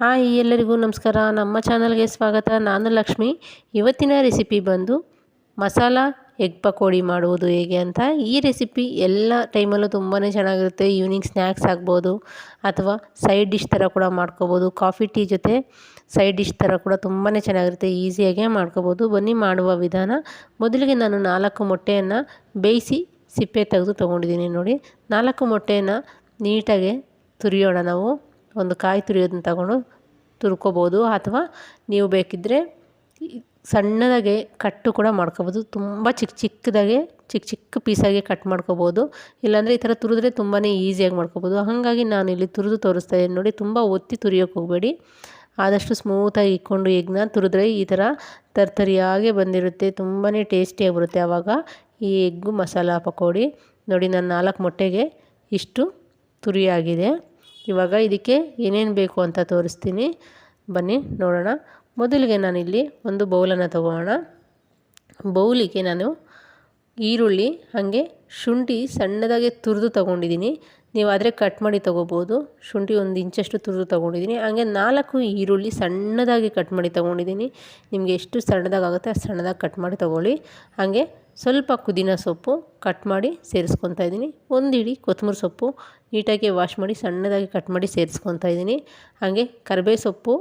Hi ಎಲ್ಲರಿಗೂ ನಮಸ್ಕಾರ. ನಮ್ಮ ಚಾನಲ್ಗೆ ಸ್ವಾಗತ. ನಾನು ಲಕ್ಷ್ಮಿ. ಇವತ್ತಿನ ರೆಸಿಪಿ ಬಂದು ಮಸಾಲ ಎಗ್ ಪಕೋಡಿ ಮಾಡುವುದು ಹೇಗೆ ಅಂತ ಈ ರೆಸಿಪಿ ಎಲ್ಲ ಟೈಮಲ್ಲೂ ತುಂಬಾ ಚೆನ್ನಾಗಿರುತ್ತೆ. ಈವ್ನಿಂಗ್ ಸ್ನ್ಯಾಕ್ಸ್ ಆಗ್ಬೋದು ಅಥವಾ ಸೈಡ್ ಡಿಶ್ ಥರ ಕೂಡ ಮಾಡ್ಕೋಬೋದು. ಕಾಫಿ, ಟೀ ಜೊತೆ ಸೈಡ್ ಡಿಶ್ ಥರ ಕೂಡ ತುಂಬಾ ಚೆನ್ನಾಗಿರುತ್ತೆ. ಈಸಿಯಾಗೆ ಮಾಡ್ಕೋಬೋದು. ಬನ್ನಿ ಮಾಡುವ ವಿಧಾನ. ಮೊದಲಿಗೆ ನಾನು ನಾಲ್ಕು ಮೊಟ್ಟೆಯನ್ನು ಬೇಯಿಸಿ ಸಿಪ್ಪೆ ತೆಗೆದು ತೊಗೊಂಡಿದ್ದೀನಿ ನೋಡಿ. ನಾಲ್ಕು ಮೊಟ್ಟೆಯನ್ನು ನೀಟಾಗಿ ತುರಿಯೋಣ ನಾವು. ಒಂದು ಕಾಯಿ ತುರಿಯೋದನ್ನ ತಗೊಂಡು ತುರ್ಕೋಬೋದು ಅಥವಾ ನೀವು ಬೇಕಿದ್ದರೆ ಸಣ್ಣದಾಗೆ ಕಟ್ಟು ಕೂಡ ಮಾಡ್ಕೋಬೋದು. ತುಂಬ ಚಿಕ್ಕ ಚಿಕ್ಕದಾಗೆ ಚಿಕ್ಕ ಚಿಕ್ಕ ಪೀಸಾಗಿ ಕಟ್ ಮಾಡ್ಕೋಬೋದು. ಇಲ್ಲಾಂದರೆ ಈ ಥರ ತುರಿದ್ರೆ ತುಂಬಾ ಈಸಿಯಾಗಿ ಮಾಡ್ಕೋಬೋದು. ಹಾಗಾಗಿ ನಾನು ಇಲ್ಲಿ ತುರಿದು ತೋರಿಸ್ತಾ ಇದ್ದೀನಿ ನೋಡಿ, ತುಂಬ ಒತ್ತಿ ತುರಿಯೋಕ್ಕೆ ಹೋಗಬೇಡಿ. ಆದಷ್ಟು ಸ್ಮೂತಾಗಿ ಇಕ್ಕೊಂಡು ಎಗ್ನ ತುರಿದ್ರೆ ಈ ಥರ ತರ್ತರಿಯಾಗೆ ಬಂದಿರುತ್ತೆ. ತುಂಬಾ ಟೇಸ್ಟಿಯಾಗಿ ಬರುತ್ತೆ ಆವಾಗ ಈ ಎಗ್ಗು ಮಸಾಲ ಪಕೋಡಿ. ನೋಡಿ, ನಾನು ನಾಲ್ಕು ಮೊಟ್ಟೆಗೆ ಇಷ್ಟು ತುರಿಯಾಗಿದೆ. ಇವಾಗ ಇದಕ್ಕೆ ಏನೇನು ಬೇಕು ಅಂತ ತೋರಿಸ್ತೀನಿ. ಬನ್ನಿ, ನೋಡೋಣ. ಮೊದಲಿಗೆ ನಾನಿಲ್ಲಿ ಒಂದು ಬೌಲನ್ನು ತಗೋಣ. ಬೌಲಿಗೆ ನಾನು ಈರುಳ್ಳಿ, ಹಾಗೆ ಶುಂಠಿ ಸಣ್ಣದಾಗಿ ತುರಿದು ತೊಗೊಂಡಿದ್ದೀನಿ. ನೀವು ಆದರೆ ಕಟ್ ಮಾಡಿ ತೊಗೋಬೋದು. ಶುಂಠಿ ಒಂದು ಇಂಚಷ್ಟು ತುರಿದು ತೊಗೊಂಡಿದ್ದೀನಿ. ಹಾಗೆ ನಾಲ್ಕು ಈರುಳ್ಳಿ ಸಣ್ಣದಾಗಿ ಕಟ್ ಮಾಡಿ ತೊಗೊಂಡಿದ್ದೀನಿ. ನಿಮಗೆ ಎಷ್ಟು ಸಣ್ಣದಾಗುತ್ತೆ ಅಷ್ಟು ಸಣ್ಣದಾಗಿ ಕಟ್ ಮಾಡಿ ತೊಗೊಳ್ಳಿ. ಹಾಗೆ ಸ್ವಲ್ಪ ಪುದೀನ ಸೊಪ್ಪು ಕಟ್ ಮಾಡಿ ಸೇರಿಸ್ಕೊತಾ ಇದ್ದೀನಿ. ಒಂದು ಇಡೀ ಕೊತ್ತಂಬರಿ ಸೊಪ್ಪು ನೀಟಾಗಿ ವಾಶ್ ಮಾಡಿ ಸಣ್ಣದಾಗಿ ಕಟ್ ಮಾಡಿ ಸೇರಿಸ್ಕೊತಾ ಇದ್ದೀನಿ. ಹಾಗೆ ಕರಿಬೇವು ಸೊಪ್ಪು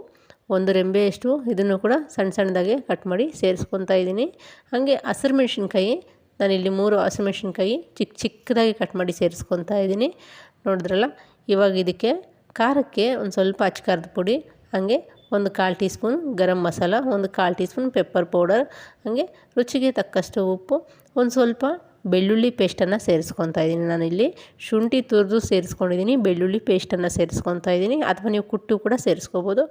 ಒಂದು ರೆಂಬೆಯಷ್ಟು ಇದನ್ನು ಕೂಡ ಸಣ್ಣ ಸಣ್ಣದಾಗೆ ಕಟ್ ಮಾಡಿ ಸೇರಿಸ್ಕೊತಾ ಇದ್ದೀನಿ. ಹಾಗೆ ಹಸಿರು ಮೆಣಸಿನ್ಕಾಯಿ ನಾನಿಲ್ಲಿ ಮೂರು ಹಸಿಮೆಣ್ಸಿನ್ಕಾಯಿ ಚಿಕ್ಕ ಚಿಕ್ಕದಾಗಿ ಕಟ್ ಮಾಡಿ ಸೇರಿಸ್ಕೊತಾ ಇದ್ದೀನಿ. ನೋಡಿದ್ರಲ್ಲ, ಇವಾಗ ಇದಕ್ಕೆ ಖಾರಕ್ಕೆ ಒಂದು ಸ್ವಲ್ಪ ಅಚ್ಕಾರದ ಪುಡಿ, ಹಾಗೆ ಒಂದು ಕಾಲು ಟೀ ಸ್ಪೂನ್ ಗರಂ ಮಸಾಲ, ಒಂದು ಕಾಲು ಟೀ ಸ್ಪೂನ್ ಪೆಪ್ಪರ್ ಪೌಡರ್ ಹಾಗೆ ರುಚಿಗೆ ತಕ್ಕಷ್ಟು ಉಪ್ಪು, ಒಂದು ಸ್ವಲ್ಪ ಬೆಳ್ಳುಳ್ಳಿ ಪೇಸ್ಟನ್ನು ಸೇರಿಸ್ಕೊತಾ ಇದ್ದೀನಿ ನಾನಿಲ್ಲಿ. ಶುಂಠಿ ತುರಿದು ಸೇರಿಸ್ಕೊಂಡಿದ್ದೀನಿ, ಬೆಳ್ಳುಳ್ಳಿ ಪೇಸ್ಟನ್ನು ಸೇರಿಸ್ಕೊತಾ ಇದ್ದೀನಿ, ಅಥವಾ ನೀವು ಕುಟ್ಟು ಕೂಡ ಸೇರಿಸ್ಕೋಬೋದು.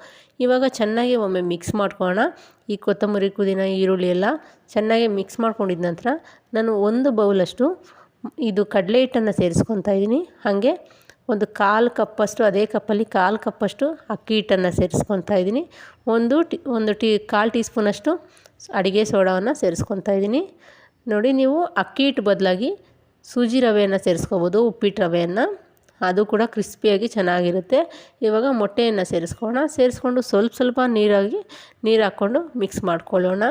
ಇವಾಗ ಚೆನ್ನಾಗಿ ಒಮ್ಮೆ ಮಿಕ್ಸ್ ಮಾಡ್ಕೊಳ್ಳೋಣ. ಈ ಕೊತ್ತಂಬರಿ ಕುದಿನ ಈರುಳ್ಳಿ ಎಲ್ಲ ಚೆನ್ನಾಗಿ ಮಿಕ್ಸ್ ಮಾಡ್ಕೊಂಡಿದ್ದ ನಂತರ ನಾನು ಒಂದು ಬೌಲಷ್ಟು ಇದು ಕಡಲೆ ಹಿಟ್ಟನ್ನು ಸೇರಿಸ್ಕೊತಾ ಇದ್ದೀನಿ. ಹಾಗೆ ಒಂದು ಕಾಲು ಕಪ್ಪಷ್ಟು, ಅದೇ ಕಪ್ಪಲ್ಲಿ ಕಾಲು ಕಪ್ಪಷ್ಟು ಅಕ್ಕಿ ಹಿಟ್ಟನ್ನು ಸೇರಿಸ್ಕೊತಾ ಇದ್ದೀನಿ. ಒಂದು ಟಿ, ಒಂದು ಟೀ, ಕಾಲು ಟೀ ಸ್ಪೂನಷ್ಟು ಅಡುಗೆ ಸೋಡಾವನ್ನು ಸೇರಿಸ್ಕೊತಾ ಇದ್ದೀನಿ. ನೋಡಿ, ನೀವು ಅಕ್ಕಿ ಹಿಟ್ಟು ಬದಲಾಗಿ ಸೂಜಿ ರವೆಯನ್ನು ಸೇರಿಸ್ಕೋಬೋದು, ಉಪ್ಪಿಟ್ಟು ರವೆಯನ್ನು. ಅದು ಕೂಡ ಕ್ರಿಸ್ಪಿಯಾಗಿ ಚೆನ್ನಾಗಿರುತ್ತೆ. ಇವಾಗ ಮೊಟ್ಟೆಯನ್ನು ಸೇರಿಸ್ಕೋಣ ಸೇರಿಸ್ಕೊಂಡು ಸ್ವಲ್ಪ ಸ್ವಲ್ಪ ನೀರಾಗಿ, ನೀರು ಹಾಕ್ಕೊಂಡು ಮಿಕ್ಸ್ ಮಾಡ್ಕೊಳ್ಳೋಣ.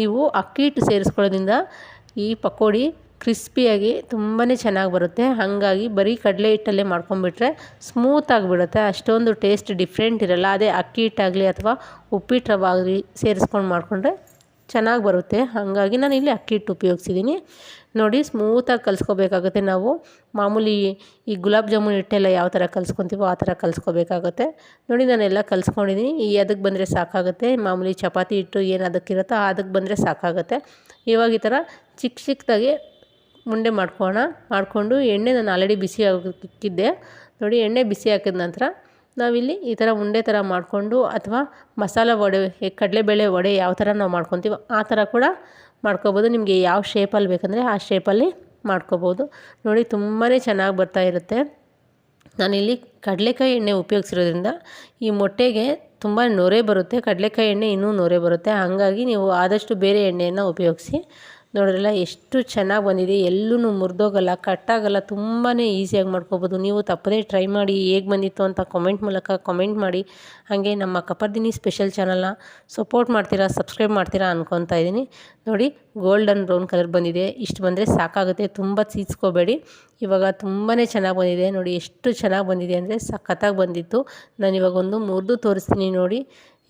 ನೀವು ಅಕ್ಕಿ ಹಿಟ್ಟು ಸೇರಿಸ್ಕೊಳ್ಳೋದ್ರಿಂದ ಈ ಪಕೋಡಿ ಕ್ರಿಸ್ಪಿಯಾಗಿ ತುಂಬಾ ಚೆನ್ನಾಗಿ ಬರುತ್ತೆ. ಹಾಗಾಗಿ ಬರೀ ಕಡಲೆ ಹಿಟ್ಟಲ್ಲೇ ಮಾಡ್ಕೊಂಬಿಟ್ರೆ ಸ್ಮೂತ್ ಆಗಿಬಿಡುತ್ತೆ. ಅಷ್ಟೊಂದು ಟೇಸ್ಟ್ ಡಿಫ್ರೆಂಟ್ ಇರಲ್ಲ. ಅದೇ ಅಕ್ಕಿ ಹಿಟ್ಟಾಗಲಿ ಅಥವಾ ಉಪ್ಪಿಟ್ಟು ರವೆ ಆಗಲಿ ಸೇರಿಸ್ಕೊಂಡು ಮಾಡಿಕೊಂಡ್ರೆ ಚೆನ್ನಾಗಿ ಬರುತ್ತೆ. ಹಾಗಾಗಿ ನಾನು ಇಲ್ಲಿ ಅಕ್ಕಿ ಹಿಟ್ಟು ಉಪಯೋಗಿಸಿದ್ದೀನಿ. ನೋಡಿ ಸ್ಮೂತಾಗಿ ಕಲಿಸ್ಕೋಬೇಕಾಗುತ್ತೆ ನಾವು. ಮಾಮೂಲಿ ಈ ಗುಲಾಬ್ ಜಾಮೂನ್ ಹಿಟ್ಟೆಲ್ಲ ಯಾವ ಥರ ಕಲಿಸ್ಕೊತೀವೋ ಆ ಥರ ಕಲಿಸ್ಕೋಬೇಕಾಗುತ್ತೆ. ನೋಡಿ, ನಾನೆಲ್ಲ ಕಲಿಸ್ಕೊಂಡಿದ್ದೀನಿ. ಈ ಅದಕ್ಕೆ ಬಂದರೆ ಸಾಕಾಗುತ್ತೆ. ಮಾಮೂಲಿ ಚಪಾತಿ ಹಿಟ್ಟು ಏನು ಅದಕ್ಕಿರುತ್ತೋ ಅದಕ್ಕೆ ಬಂದರೆ ಸಾಕಾಗುತ್ತೆ. ಇವಾಗ ಈ ಥರ ಚಿಕ್ಕ ಚಿಕ್ಕದಾಗಿ ಉಂಡೆ ಮಾಡ್ಕೋಣ. ಮಾಡಿಕೊಂಡು ಎಣ್ಣೆ ನಾನು ಆಲ್ರೆಡಿ ಬಿಸಿ ಹಾಕಿದ್ದೆ. ನೋಡಿ ಎಣ್ಣೆ ಬಿಸಿ ಹಾಕಿದ ನಂತರ ನಾವಿಲ್ಲಿ ಈ ಥರ ಉಂಡೆ ಥರ ಮಾಡಿಕೊಂಡು ಅಥವಾ ಮಸಾಲ ವಡೆ, ಕಡಲೆಬೇಳೆ ವಡೆ ಯಾವ ಥರ ನಾವು ಮಾಡ್ಕೊತೀವೋ ಆ ಥರ ಕೂಡ ಮಾಡ್ಕೋಬೋದು. ನಿಮಗೆ ಯಾವ ಶೇಪಲ್ಲಿ ಬೇಕಂದರೆ ಆ ಶೇಪಲ್ಲಿ ಮಾಡ್ಕೋಬೋದು. ನೋಡಿ ತುಂಬಾ ಚೆನ್ನಾಗಿ ಬರ್ತಾ ಇರುತ್ತೆ. ನಾನಿಲ್ಲಿ ಕಡಲೆಕಾಯಿ ಎಣ್ಣೆ ಉಪಯೋಗಿಸಿರೋದ್ರಿಂದ ಈ ಮೊಟ್ಟೆಗೆ ತುಂಬ ನೊರೆ ಬರುತ್ತೆ. ಕಡಲೆಕಾಯಿ ಎಣ್ಣೆ ಇನ್ನೂ ನೊರೆ ಬರುತ್ತೆ. ಹಾಗಾಗಿ ನೀವು ಆದಷ್ಟು ಬೇರೆ ಎಣ್ಣೆಯನ್ನು ಉಪಯೋಗಿಸಿ ನೋಡಿದ್ರಲ್ಲ ಎಷ್ಟು ಚೆನ್ನಾಗಿ ಬಂದಿದೆ ಎಲ್ಲೂ ಮುರಿದೋಗಲ್ಲ, ಕಟ್ಟಾಗಲ್ಲ ತುಂಬಾ ಈಸಿಯಾಗಿ ಮಾಡ್ಕೋಬೋದು. ನೀವು ತಪ್ಪದೇ ಟ್ರೈ ಮಾಡಿ, ಹೇಗೆ ಬಂದಿತ್ತು ಅಂತ ಕಾಮೆಂಟ್ ಮೂಲಕ ಕಾಮೆಂಟ್ ಮಾಡಿ. ಹಾಗೆ ನಮ್ಮ ಕಪರ್ದಿನಿ ಸ್ಪೆಷಲ್ ಚಾನಲ್ನ ಸಪೋರ್ಟ್ ಮಾಡ್ತೀರಾ ಸಬ್ಸ್ಕ್ರೈಬ್ ಮಾಡ್ತೀರಾ ಅನ್ಕೊತಾ ಇದ್ದೀನಿ. ನೋಡಿ ಗೋಲ್ಡನ್ ಬ್ರೌನ್ ಕಲರ್ ಬಂದಿದೆ. ಇಷ್ಟು ಬಂದರೆ ಸಾಕಾಗುತ್ತೆ, ತುಂಬ ಸೀಸ್ಕೋಬೇಡಿ. ಇವಾಗ ತುಂಬಾ ಚೆನ್ನಾಗಿ ಬಂದಿದೆ. ನೋಡಿ, ಎಷ್ಟು ಚೆನ್ನಾಗಿ ಬಂದಿದೆ ಅಂದರೆ ಸಖತ್ತಾಗಿ ಬಂದಿತ್ತು. ನಾನು ಇವಾಗ ಒಂದು ಮುರಿದು ತೋರಿಸ್ತೀನಿ ನೋಡಿ.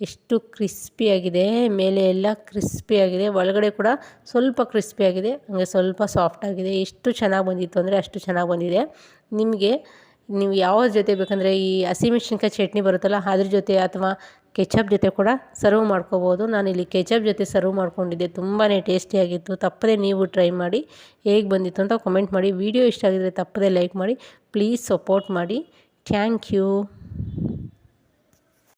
ಎಷ್ಟು ಕ್ರಿಸ್ಪಿಯಾಗಿದೆ, ಮೇಲೆ ಎಲ್ಲ ಕ್ರಿಸ್ಪಿಯಾಗಿದೆ, ಒಳಗಡೆ ಕೂಡ ಸ್ವಲ್ಪ ಕ್ರಿಸ್ಪಿಯಾಗಿದೆ, ಹಾಗೆ ಸ್ವಲ್ಪ ಸಾಫ್ಟಾಗಿದೆ ಎಷ್ಟು ಚೆನ್ನಾಗಿ ಬಂದಿತ್ತು ಅಂದರೆ ಅಷ್ಟು ಚೆನ್ನಾಗಿ ಬಂದಿದೆ. ನಿಮಗೆ, ನೀವು ಯಾವ ಜೊತೆ ಬೇಕಂದರೆ ಈ ಹಸಿಮೆಣ್ಸಿನ್ಕಾಯಿ ಚಟ್ನಿ ಬರುತ್ತಲ್ಲ, ಅದ್ರ ಜೊತೆ ಅಥವಾ ಕೆಚಪ್ ಜೊತೆ ಕೂಡ ಸರ್ವ್ ಮಾಡ್ಕೋಬೋದು. ನಾನಿಲ್ಲಿ ಕೆಚಪ್ ಜೊತೆ ಸರ್ವ್ ಮಾಡ್ಕೊಂಡಿದ್ದೆ ತುಂಬಾ ಟೇಸ್ಟಿಯಾಗಿತ್ತು ತಪ್ಪದೆ ನೀವು ಟ್ರೈ ಮಾಡಿ, ಹೇಗೆ ಬಂದಿತ್ತು ಅಂತ ಕಮೆಂಟ್ ಮಾಡಿ. ವಿಡಿಯೋ ಇಷ್ಟ ಆಗಿದ್ರೆ ತಪ್ಪದೆ ಲೈಕ್ ಮಾಡಿ, ಪ್ಲೀಸ್ ಸಪೋರ್ಟ್ ಮಾಡಿ. Thank you.